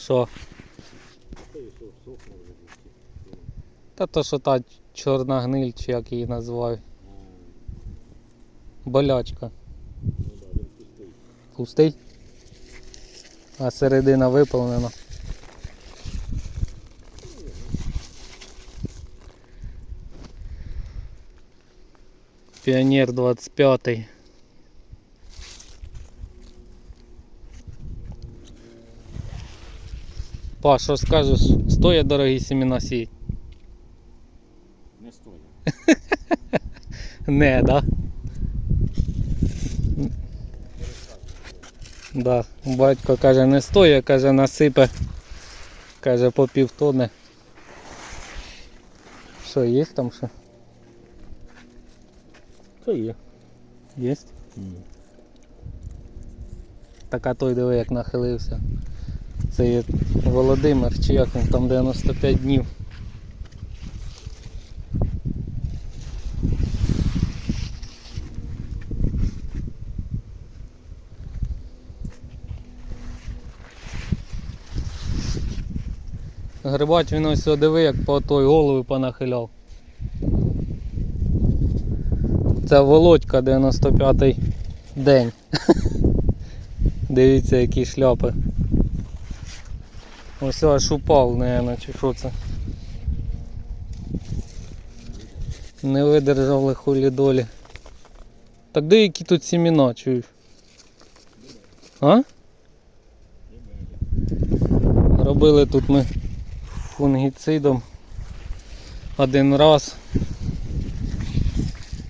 Що? Та то, що та чорна гниль, чи як її називають. Болячка. Пустий. А середина виповнена. Піонер 25. Па, що скажеш? Стоять дорогі семена сіять? Не стоїть. Не, да? Да. Батько каже, не стоїть, каже, насипе. Каже, по півтони. Що, є там що? Це є. Є? Так а той диви, як нахилився. Це є Володимир, чи як він там 95 днів. Грибать він ось диви, як по той голови понахиляв. Це Володька 95-й день. Дивіться, які шляпи. Ось аж упав, наверное, чи що це. Не видержав лихолі долі. Так де які тут сімена, чуєш? А? Робили тут ми фунгіцидом один раз.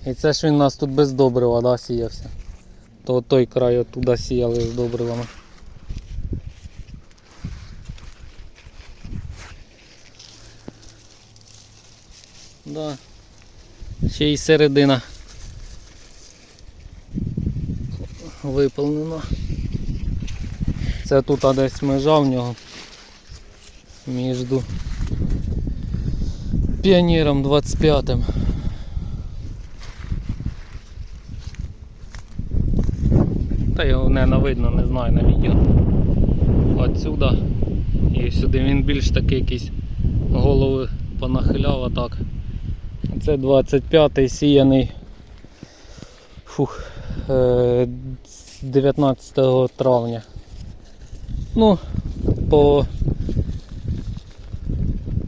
І це ж він нас тут без добрива да, сіявся. То той край оттуда сіяли з добривами. Да. Ще й середина виповнена. Це тут а десь межа в нього між піонером 25-м. Та його не видно, не знаю на відео. Отсюда. І сюди він більш такий якийсь голови понахиляв отак. Це 25-й сіяний фух, е, з 19 травня. Ну, по,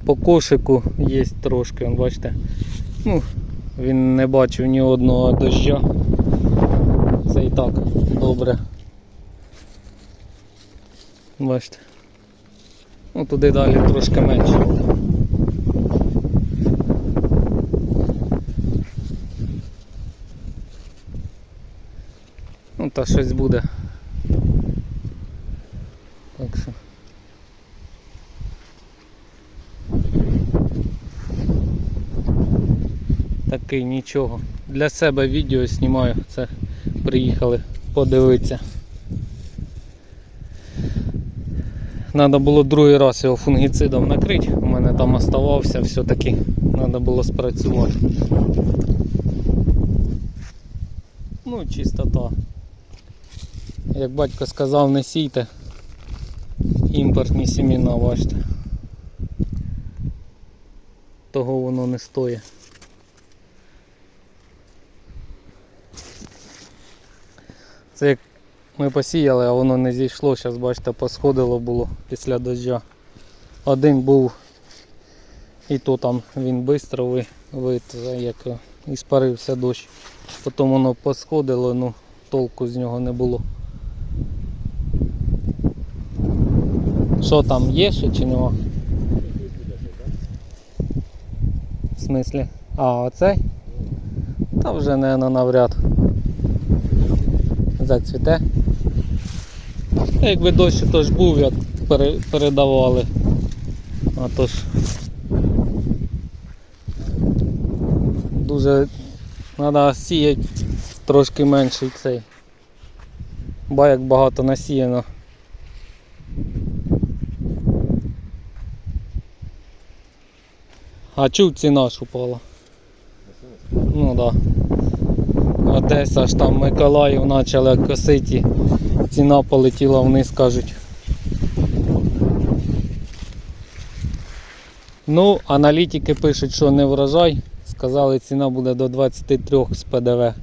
по кошику є трошки, бачите. Ну, він не бачив ні одного дождя. Це і так добре. Бачите. Ну туди далі трошки менше. Ну та щось буде. Так що. Такий нічого. Для себе відео знімаю. Це приїхали подивитися. Треба було другий раз його фунгіцидом накрити, у мене там оставався, все-таки треба було спрацювати. Ну, чистота. Як батько сказав, не сійте імпортні сіміна, бачите. Того воно не стоїть. Це як ми посіяли, а воно не зійшло. Зараз бачите, посходило було після дождя. Один був і то там він швидко ви, вид, як і спарився дощ. Потім воно посходило, ну толку з нього не було. Що там є ще чи нема? В смислі? А, оцей? Та вже, мабуть, навряд. Зацвіте. Та Якби дощ то ж був, як передавали. А то ж дуже треба сіяти трошки менший цей. Ба як багато насіяно. А чув ціна ж упала? Ну так. Да. Одеса ж там Миколаїв почали косити, ціна полетіла вниз, кажуть. Ну, аналітики пишуть, що не врожай. Сказали, ціна буде до 23 з ПДВ.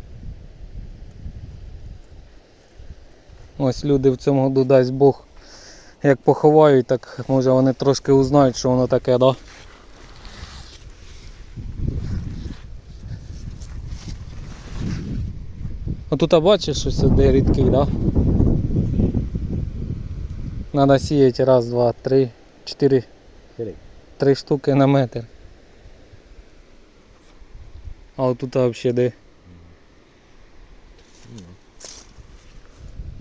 Ось люди в цьому году дасть Бог. Як поховають, так може вони трошки узнають, що воно таке, да? Отут а бачиш, що сюди рідкий, да? Надо сіяти раз, два, три, чотири, Три. штуки на метр. А отут взагалі де.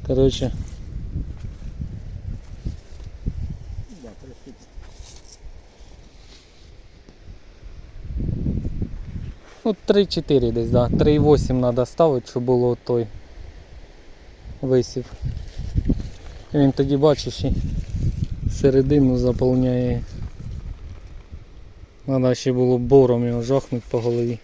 Коротше, Да, три штуки. ну 3-4 десь, да. 3,8 треба ставити, щоб було той висів. Він тоді бачиш і середину заповняє. Треба ще було бором його жахнути по голові.